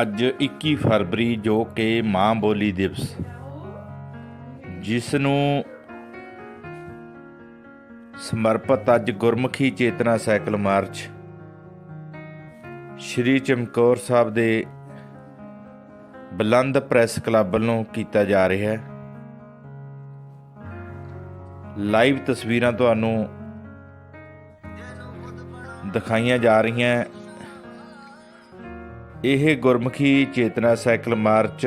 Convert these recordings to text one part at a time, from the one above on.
ਅੱਜ 21 ਫਰਵਰੀ ਜੋ ਕਿ ਮਾਂ ਬੋਲੀ ਦਿਵਸ। ਜਿਸ ਨੂੰ ਸਮਰਪਿਤ ਅੱਜ ਗੁਰਮੁਖੀ ਚੇਤਨਾ ਸਾਈਕਲ ਮਾਰਚ ਸ਼੍ਰੀ ਚਮਕੌਰ ਸਾਹਿਬ ਦੇ ਬੁਲੰਦ ਪ੍ਰੈਸ ਕਲੱਬ ਵੱਲੋਂ ਕੀਤਾ ਜਾ ਰਿਹਾ ਹੈ। ਲਾਈਵ ਤਸਵੀਰਾਂ ਤੁਹਾਨੂੰ ਦਿਖਾਈਆਂ ਜਾ ਰਹੀਆਂ ਇਹ ਗੁਰਮੁਖੀ ਚੇਤਨਾ ਸਾਈਕਲ ਮਾਰਚ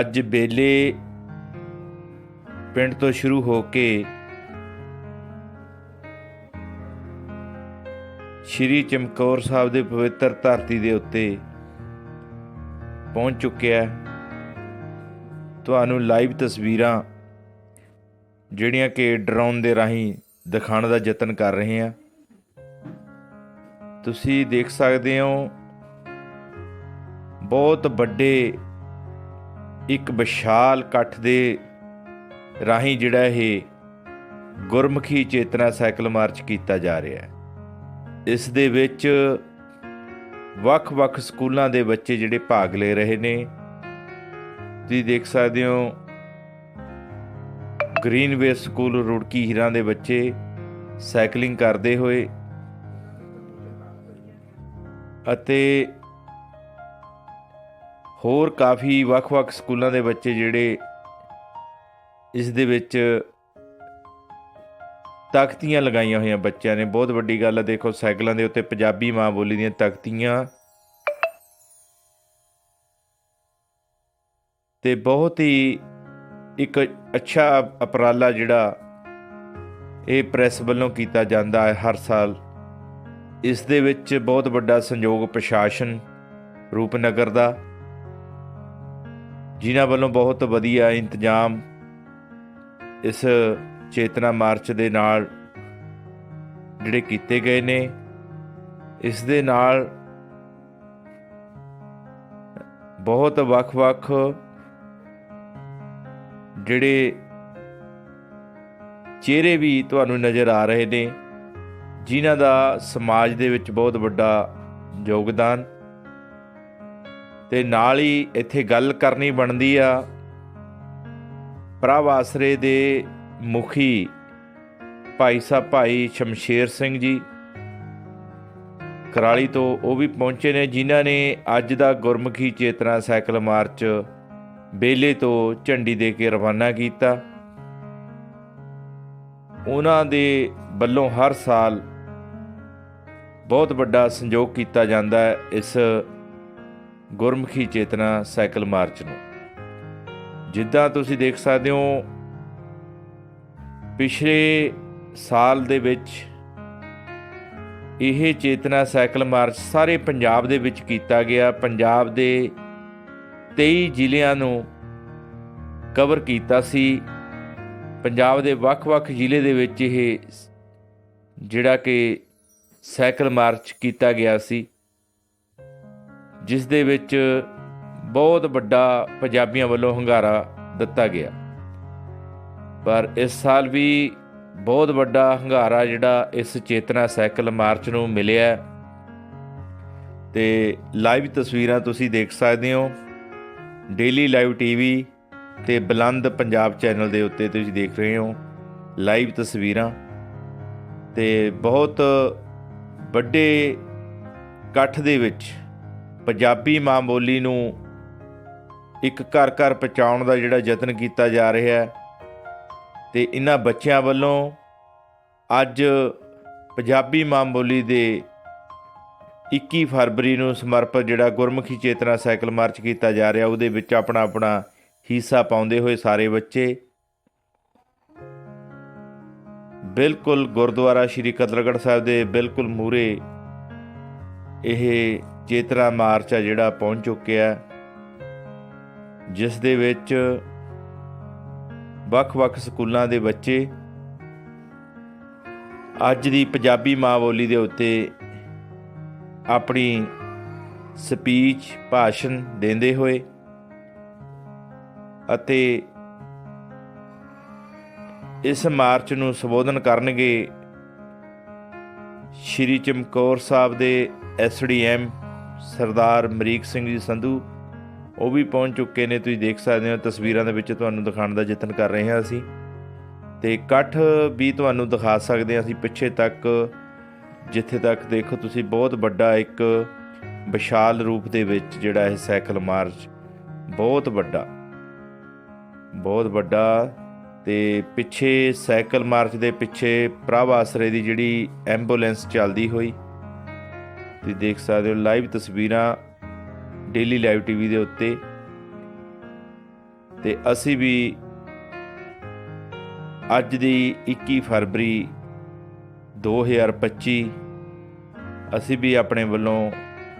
ਅੱਜ ਬੇਲੇ ਪਿੰਡ ਤੋਂ ਸ਼ੁਰੂ ਹੋ ਕੇ ਸ਼੍ਰੀ ਚਮਕੌਰ ਸਾਹਿਬ ਦੇ ਪਵਿੱਤਰ ਧਰਤੀ ਦੇ ਉੱਤੇ ਪਹੁੰਚ ਚੁੱਕਿਆ ਤੁਹਾਨੂੰ ਲਾਈਵ ਤਸਵੀਰਾਂ ਜਿਹੜੀਆਂ ਕਿ ਡਰੋਨ ਦੇ ਰਾਹੀਂ ਦਿਖਾਉਣ ਦਾ ਯਤਨ ਕਰ ਰਹੇ ਹਾਂ। ਤੁਸੀਂ ਦੇਖ ਸਕਦੇ ਹੋ ਬਹੁਤ ਵੱਡੇ ਇੱਕ ਵਿਸ਼ਾਲ ਇਕੱਠ ਦੇ ਰਾਹੀਂ ਜਿਹੜਾ ਇਹ ਗੁਰਮੁਖੀ ਚੇਤਨਾ ਸਾਈਕਲ ਮਾਰਚ ਕੀਤਾ ਜਾ ਰਿਹਾ ਹੈ। ਇਸ ਦੇ ਵਿੱਚ ਵੱਖ-ਵੱਖ ਸਕੂਲਾਂ ਦੇ ਬੱਚੇ ਜਿਹੜੇ ਭਾਗ ਲੈ ਰਹੇ ਨੇ। ਤੁਸੀਂ ਦੇਖ ਸਕਦੇ ਹੋ ਗ੍ਰੀਨਵੇ ਸਕੂਲ ਰੁੜਕੀ ਹੀਰਾਂ ਦੇ ਬੱਚੇ ਸਾਈਕਲਿੰਗ ਕਰਦੇ ਹੋਏ ਅਤੇ ਹੋਰ ਕਾਫੀ ਵੱਖ-ਵੱਖ ਸਕੂਲਾਂ ਦੇ ਬੱਚੇ ਜਿਹੜੇ ਇਸ ਦੇ ਵਿੱਚ ਤਖਤੀਆਂ ਲਗਾਈਆਂ ਹੋਈਆਂ ਬੱਚਿਆਂ ਨੇ। ਬਹੁਤ ਵੱਡੀ ਗੱਲ ਹੈ ਦੇਖੋ ਸਾਈਕਲਾਂ ਦੇ ਉੱਤੇ ਪੰਜਾਬੀ ਮਾਂ ਬੋਲੀ ਦੀਆਂ ਤਖਤੀਆਂ ਤੇ ਬਹੁਤ ਹੀ ਇੱਕ ਅੱਛਾ ਅਪਰਾਲਾ ਜਿਹੜਾ ਇਹ ਪ੍ਰੈਸ ਵੱਲੋਂ ਕੀਤਾ ਜਾਂਦਾ ਹੈ ਹਰ ਸਾਲ। ਇਸ ਦੇ ਵਿੱਚ ਬਹੁਤ ਵੱਡਾ ਸੰਯੋਗ ਪ੍ਰਸ਼ਾਸਨ ਰੂਪਨਗਰ ਦਾ, ਜਿਨ੍ਹਾਂ ਵੱਲੋਂ ਬਹੁਤ ਵਧੀਆ ਇੰਤਜ਼ਾਮ ਇਸ ਚੇਤਨਾ ਮਾਰਚ ਦੇ ਨਾਲ ਜਿਹੜੇ ਕੀਤੇ ਗਏ ਨੇ। ਇਸ ਦੇ ਨਾਲ ਬਹੁਤ ਵੱਖ-ਵੱਖ ਜਿਹੜੇ ਚਿਹਰੇ ਵੀ ਤੁਹਾਨੂੰ ਨਜ਼ਰ ਆ ਰਹੇ ਨੇ। ਜਿਨ੍ਹਾਂ ਦਾ ਸਮਾਜ ਦੇ ਵਿੱਚ ਬਹੁਤ ਵੱਡਾ ਯੋਗਦਾਨ ਤੇ ਨਾਲ ਹੀ ਇੱਥੇ ਗੱਲ ਕਰਨੀ ਬਣਦੀ ਆ ਪ੍ਰਭ ਆਸਰੇ ਦੇ ਮੁਖੀ ਭਾਈ ਸਾਹਿਬ ਭਾਈ ਸ਼ਮਸ਼ੇਰ ਸਿੰਘ ਜੀ, ਕਰਾਲੀ ਤੋਂ ਉਹ ਵੀ ਪਹੁੰਚੇ ਨੇ, ਜਿਨ੍ਹਾਂ ਨੇ ਅੱਜ ਦਾ ਗੁਰਮੁਖੀ ਚੇਤਨਾ ਸਾਈਕਲ ਮਾਰਚ ਬੇਲੇ ਤੋਂ ਝੰਡੀ ਦੇ ਕੇ ਰਵਾਨਾ ਕੀਤਾ। ਉਹਨਾਂ ਦੇ ਵੱਲੋਂ ਹਰ ਸਾਲ ਬਹੁਤ ਵੱਡਾ ਸੰਯੋਗ ਕੀਤਾ ਜਾਂਦਾ ਹੈ ਇਸ ਗੁਰਮੁਖੀ ਚੇਤਨਾ ਸਾਈਕਲ ਮਾਰਚ ਨੂੰ। ਜਿੱਦਾਂ ਤੁਸੀਂ ਦੇਖ ਸਕਦੇ ਹੋ, ਪਿਛਲੇ ਸਾਲ ਦੇ ਵਿੱਚ ਇਹ ਚੇਤਨਾ ਸਾਈਕਲ ਮਾਰਚ ਸਾਰੇ ਪੰਜਾਬ ਦੇ ਵਿੱਚ ਕੀਤਾ ਗਿਆ। ਪੰਜਾਬ ਦੇ 23 ਜ਼ਿਲ੍ਹਿਆਂ ਨੂੰ ਕਵਰ ਕੀਤਾ ਸੀ। ਪੰਜਾਬ ਦੇ ਵੱਖ-ਵੱਖ ਜ਼ਿਲ੍ਹੇ ਦੇ ਵਿੱਚ ਇਹ ਜਿਹੜਾ ਕਿ ਸਾਈਕਲ ਮਾਰਚ ਕੀਤਾ ਗਿਆ ਸੀ, ਜਿਸ ਦੇ ਵਿੱਚ ਬਹੁਤ ਵੱਡਾ ਪੰਜਾਬੀਆਂ ਵੱਲੋਂ ਹੰਗਾਰਾ ਦਿੱਤਾ ਗਿਆ। ਪਰ ਇਸ ਸਾਲ ਵੀ ਬਹੁਤ ਵੱਡਾ ਹੰਗਾਰਾ ਜਿਹੜਾ ਇਸ ਚੇਤਨਾ ਸਾਈਕਲ ਮਾਰਚ ਨੂੰ ਮਿਲਿਆ ਤੇ ਲਾਈਵ ਤਸਵੀਰਾਂ ਤੁਸੀਂ ਦੇਖ ਸਕਦੇ ਹੋ। ਡੇਲੀ ਲਾਈਵ ਟੀਵੀ ਤੇ ਬੁਲੰਦ ਪੰਜਾਬ ਚੈਨਲ ਦੇ ਉੱਤੇ ਤੁਸੀਂ ਦੇਖ ਰਹੇ ਹੋ ਲਾਈਵ ਤਸਵੀਰਾਂ। ਤੇ ਬਹੁਤ ਵੱਡੇ ਇਕੱਠ ਦੇ ਵਿੱਚ ਪੰਜਾਬੀ ਮਾਂ ਬੋਲੀ ਨੂੰ ਇੱਕ ਘਰ ਘਰ ਪਹੁੰਚਾਉਣ ਦਾ ਜਿਹੜਾ ਯਤਨ ਕੀਤਾ ਜਾ ਰਿਹਾ ਹੈ ਤੇ ਇਹਨਾਂ ਬੱਚਿਆਂ ਵੱਲੋਂ ਅੱਜ ਪੰਜਾਬੀ ਮਾਂ ਬੋਲੀ ਦੇ 21 ਫਰਵਰੀ ਨੂੰ ਸਮਰਪਿਤ ਜਿਹੜਾ ਗੁਰਮੁਖੀ ਚੇਤਨਾ ਸਾਈਕਲ ਮਾਰਚ ਕੀਤਾ ਜਾ ਰਿਹਾ, ਉਹਦੇ ਵਿੱਚ ਆਪਣਾ ਆਪਣਾ ਹਿੱਸਾ ਪਾਉਂਦੇ ਹੋਏ ਸਾਰੇ ਬੱਚੇ ਬਿਲਕੁਲ ਗੁਰਦੁਆਰਾ ਸ਼੍ਰੀ ਕਤਲਗੜ੍ਹ ਸਾਹਿਬ ਦੇ ਬਿਲਕੁਲ ਮੂਰੇ ਇਹ ਚੇਤਨਾ ਮਾਰਚ ਆ ਜਿਹੜਾ ਪਹੁੰਚ ਚੁੱਕਿਆ ਜਿਸ ਦੇ ਵਿੱਚ ਵੱਖ-ਵੱਖ ਸਕੂਲਾਂ ਦੇ ਬੱਚੇ ਅੱਜ ਦੀ ਪੰਜਾਬੀ ਮਾਂ ਬੋਲੀ ਦੇ ਉੱਤੇ ਆਪਣੀ ਸਪੀਚ, ਭਾਸ਼ਣ ਦਿੰਦੇ ਹੋਏ ਅਤੇ ਇਸ ਮਾਰਚ ਨੂੰ ਸੰਬੋਧਨ ਕਰਨਗੇ ਸ਼੍ਰੀ ਚਮਕੌਰ ਸਾਹਿਬ ਦੇ ਐਸਡੀਐਮ ਸਰਦਾਰ ਮਰੀਕ ਸਿੰਘ ਜੀ ਸੰਧੂ। ਉਹ ਵੀ ਪਹੁੰਚ ਚੁੱਕੇ ਨੇ, ਤੁਸੀਂ ਦੇਖ ਸਕਦੇ ਹੋ, ਤਸਵੀਰਾਂ ਦੇ ਵਿੱਚ ਤੁਹਾਨੂੰ ਦਿਖਾਉਣ ਦਾ ਯਤਨ ਕਰ ਰਹੇ ਹਾਂ ਅਸੀਂ। ਤੇ ਇਕੱਠ ਵੀ ਤੁਹਾਨੂੰ ਦਿਖਾ ਸਕਦੇ ਹਾਂ ਅਸੀਂ ਪਿੱਛੇ ਤੱਕ, ਜਿੱਥੇ ਤੱਕ ਦੇਖੋ ਤੁਸੀਂ ਬਹੁਤ ਵੱਡਾ ਇੱਕ ਵਿਸ਼ਾਲ ਰੂਪ ਦੇ ਵਿੱਚ ਜਿਹੜਾ ਇਹ ਸਾਈਕਲ ਮਾਰਚ, ਬਹੁਤ ਵੱਡਾ ਬਹੁਤ ਵੱਡਾ ਤੇ ਪਿੱਛੇ ਸਾਈਕਲ ਮਾਰਚ ਦੇ ਪਿੱਛੇ ਪ੍ਰਭ ਆਸਰੇ ਦੀ ਜਿਹੜੀ ਐਂਬੂਲੈਂਸ ਚੱਲਦੀ ਹੋਈ, ਤੁਸੀਂ ਦੇਖ ਸਕਦੇ ਹੋ ਲਾਈਵ ਤਸਵੀਰਾਂ ਡੇਲੀ ਲਾਈਵ ਟੀਵੀ ਦੇ ਉੱਤੇ। ਤੇ ਅਸੀਂ ਵੀ ਅੱਜ ਦੀ 21 ਫਰਵਰੀ 2025 ਅਸੀਂ ਵੀ ਆਪਣੇ ਵੱਲੋਂ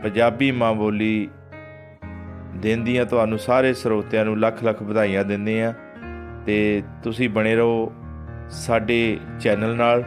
ਪੰਜਾਬੀ ਮਾਂ ਬੋਲੀ ਦਿਨ ਦੀਆਂ ਤੁਹਾਨੂੰ ਸਾਰੇ ਸਰੋਤਿਆਂ ਨੂੰ ਲੱਖ ਲੱਖ ਵਧਾਈਆਂ ਦਿੰਦੇ ਆ ਤੇ ਤੁਸੀਂ ਬਣੇ ਰਹੋ ਸਾਡੇ ਚੈਨਲ ਨਾਲ।